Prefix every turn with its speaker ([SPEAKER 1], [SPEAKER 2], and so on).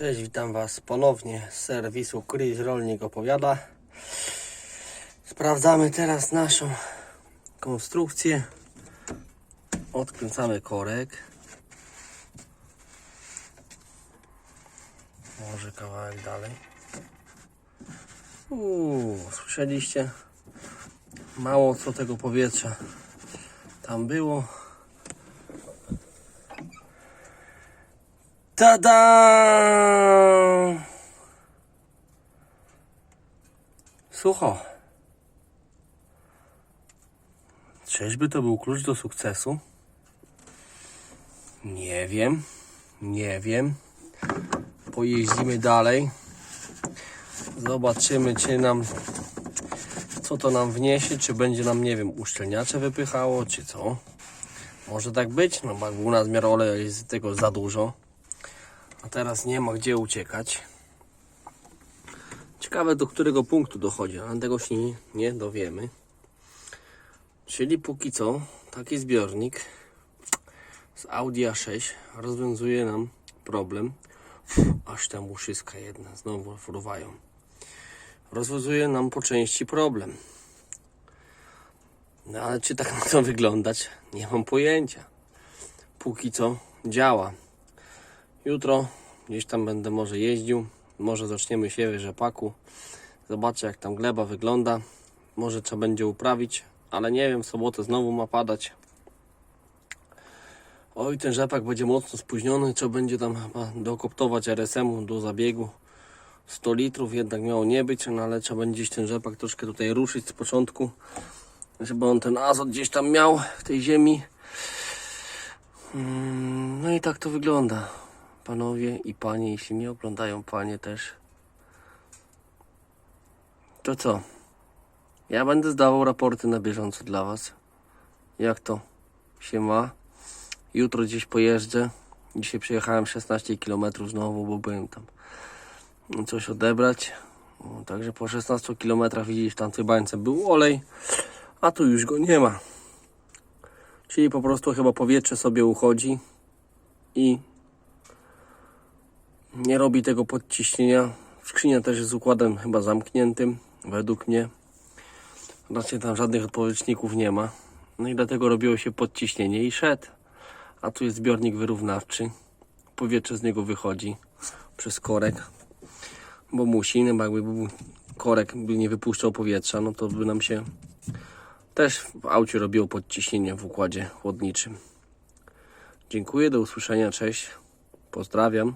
[SPEAKER 1] Cześć, witam Was ponownie z serwisu Chris Rolnik opowiada. Sprawdzamy teraz naszą konstrukcję. Odkręcamy korek. Może kawałek dalej. Uuu, słyszeliście? Mało co tego powietrza tam było. Tada! Sucho. Czyżby to był klucz do sukcesu? Nie wiem. Nie wiem. Pojeździmy dalej. Zobaczymy, czy nam co to nam wniesie, czy będzie nam, nie wiem, uszczelniacze wypychało, czy co. Może tak być, no bo u nas miar oleju jest tego za dużo. A teraz nie ma gdzie uciekać. Ciekawe do którego punktu dochodzi, ale tego się nie, nie dowiemy. Czyli póki co taki zbiornik z Audi A6 rozwiązuje nam problem. Uf, aż tam uszyska jedna znowu fruwają. Rozwiązuje nam po części problem. No ale czy tak ma to wyglądać? Nie mam pojęcia. Póki co działa. Jutro gdzieś tam będę może jeździł. Może zaczniemy siewy rzepaku. Zobaczę jak tam gleba wygląda. Może trzeba będzie uprawić, ale nie wiem, w sobotę znowu ma padać. Oj, ten rzepak będzie mocno spóźniony. Trzeba będzie tam dokoptować RSM-u do zabiegu. 100 litrów jednak miało nie być, no ale trzeba będzie ten rzepak troszkę tutaj ruszyć z początku, żeby on ten azot gdzieś tam miał w tej ziemi. Mm, No i tak to wygląda. Panowie i panie, jeśli mnie oglądają panie też. To co? Ja będę zdawał raporty na bieżąco dla was. Jak to się ma? Jutro gdzieś pojeżdżę. Dzisiaj przejechałem 16 km znowu, bo byłem tam coś odebrać. Także po 16 km widzisz w tamtej bańce był olej, a tu już go nie ma. Czyli po prostu chyba powietrze sobie uchodzi i nie robi tego podciśnienia. Skrzynia też jest układem chyba zamkniętym, według mnie. Raczej tam żadnych odpowietrzników nie ma. No i dlatego robiło się podciśnienie i szedł. A tu jest zbiornik wyrównawczy. Powietrze z niego wychodzi przez korek bo musi, no bo jakby był korek by nie wypuszczał powietrza, no to by nam się też w aucie robiło podciśnienie w układzie chłodniczym. Dziękuję, do usłyszenia, cześć, pozdrawiam.